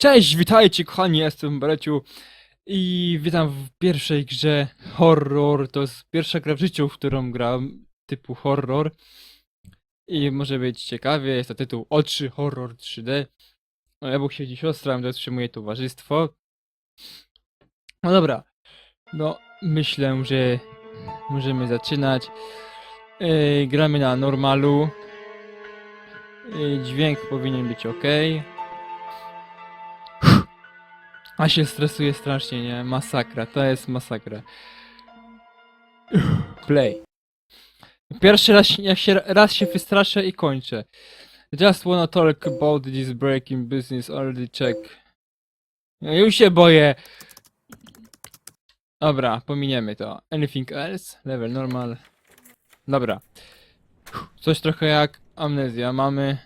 Cześć, witajcie kochani, jestem Bereciu i witam w pierwszej grze horror. To jest pierwsza gra w życiu, w którą gram typu horror i może być ciekawie. Jest to tytuł Oczy Horror 3D. No, Obok siedzi siostra, moje towarzystwo. No dobra, no myślę, że możemy zaczynać. Yy, gramy na normalu. Yy, dźwięk powinien być ok. A się stresuje strasznie, nie? Masakra, to jest masakra. Play. Pierwszy raz, jak się, raz się wystraszę i kończę. Just wanna talk about this breaking business already check. Ja już się boję. Dobra, pominiemy to. Anything else? Level normal. Dobra. Coś trochę jak amnezja. Mamy...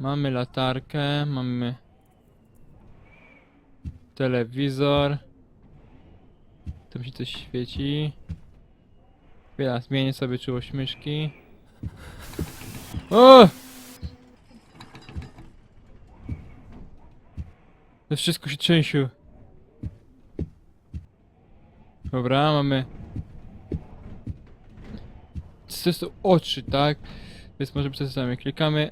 Mamy latarkę, mamy telewizor. Tam się coś świeci. Chwila, zmienię sobie czułość myszki. O! To wszystko się trzęsiu. Dobra, mamy... To są oczy, tak? Więc może przeczytamy. Klikamy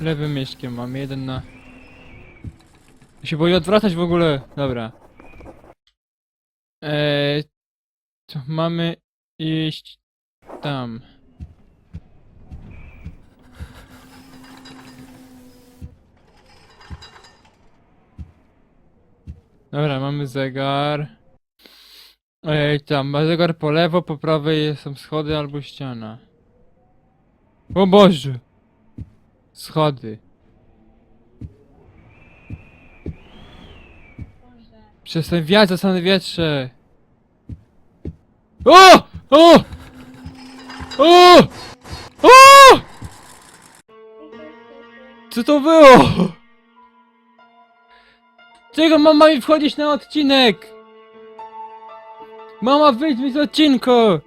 lewym myszkiem. Mamy jeden na... Ja się boję odwracać w ogóle. Dobra. Eee, to mamy iść tam. Dobra, mamy zegar. Ej, tam, ma zegar po lewo, po prawej są schody albo ściana. O Boże! Schody. Przestań wiać, zasany wietrze! O! O! O! O! Co to było? Czego mama mi wchodzić na odcinek? Mama wyjdź mi z odcinku!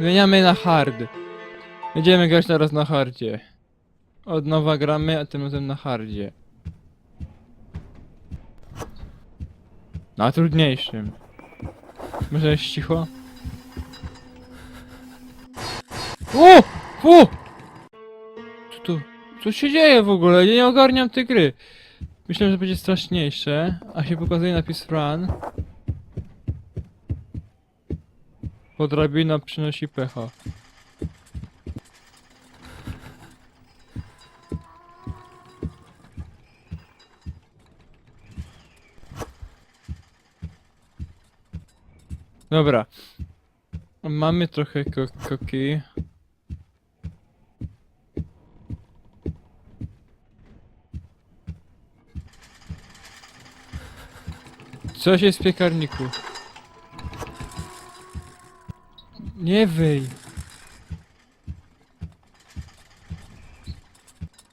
Zmieniamy na hard. Będziemy grać teraz na hardzie. Od nowa gramy, a tym razem na hardzie. Na trudniejszym. Może jest cicho? O! O! Co tu? Co się dzieje w ogóle? Ja nie ogarniam tej gry. Myślałem, że będzie straszniejsze, a się pokazuje napis run. Bo drabina przynosi pecha. Dobra. Mamy trochę ko koki. Coś jest w piekarniku. Nie wyj.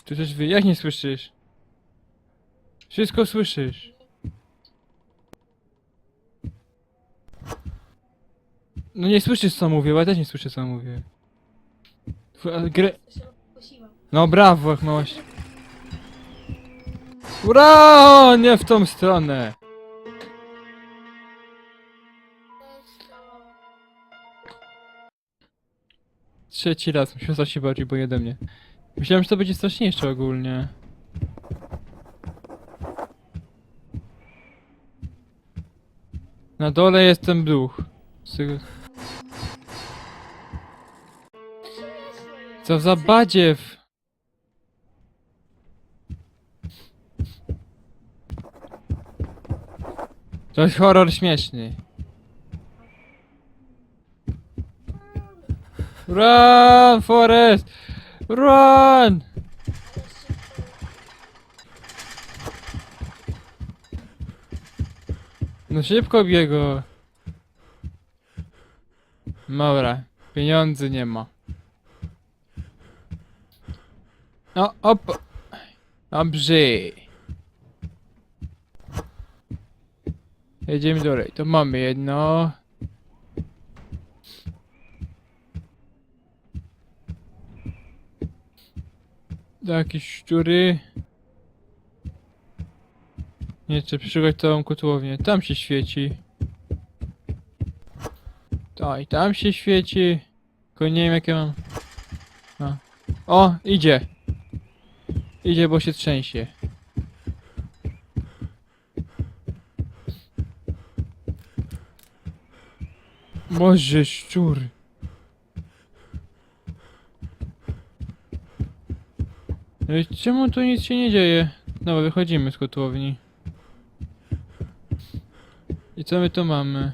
Tu coś wyj. Jak nie słyszysz? Wszystko słyszysz. No nie słyszysz co mówię, bo ja też nie słyszę co mówię. No brawo, jak małaś. Ura! Nie w tą stronę! Trzeci raz, siostra się bardziej boi ode mnie. Myślałem, że to będzie straszniejsze ogólnie. Na dole jest ten duch. Co za badziew! To jest horror śmieszny. Run, Forest! Run! No szybko biego. Dobra, pieniędzy nie ma. No, op. Dobrze. Jedziemy dalej. To mamy jedno. Jakieś szczury. Nie, trzeba przeszukać całą kotłownię. Tam się świeci. To i tam się świeci. Tylko nie wiem jakie mam. A. O, idzie. Idzie, bo się trzęsie. Boże, szczur. Ej, Czemu tu nic się nie dzieje? No, wychodzimy z kotłowni. I co my tu mamy?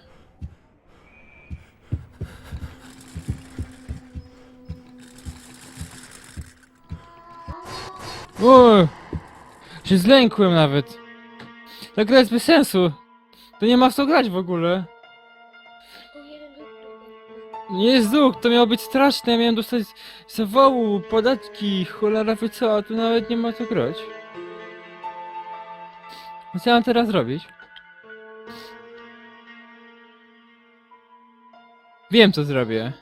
O! Się zlękłem nawet. Ta gra jest bez sensu. To nie ma w co grać w ogóle. Duch, to miało być straszne, ja miałem dostać zawołu, podatki, cholera wie co, a tu nawet nie ma co grać. Co mam teraz robić? Wiem co zrobię.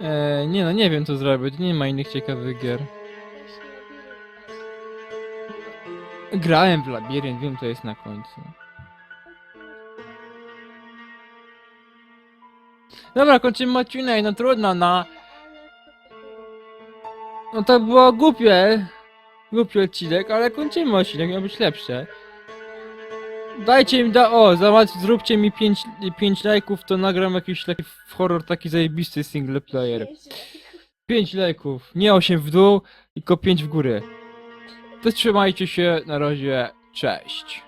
Eee, nie no, nie wiem co zrobić, nie ma innych ciekawych gier. Grałem w labirynt, wiem co jest na końcu. Dobra, kończymy odcinek, no trudno, no. No to było głupie. Głupi odcinek, ale kończymy odcinek, miał być lepsze. Dajcie im da, o, załatw, zróbcie mi 5 pięć lajków, to nagram jakiś taki horror taki zajebisty single player. 5 lajków, nie 8 w dół, tylko 5 w górę. To trzymajcie się, na razie, cześć.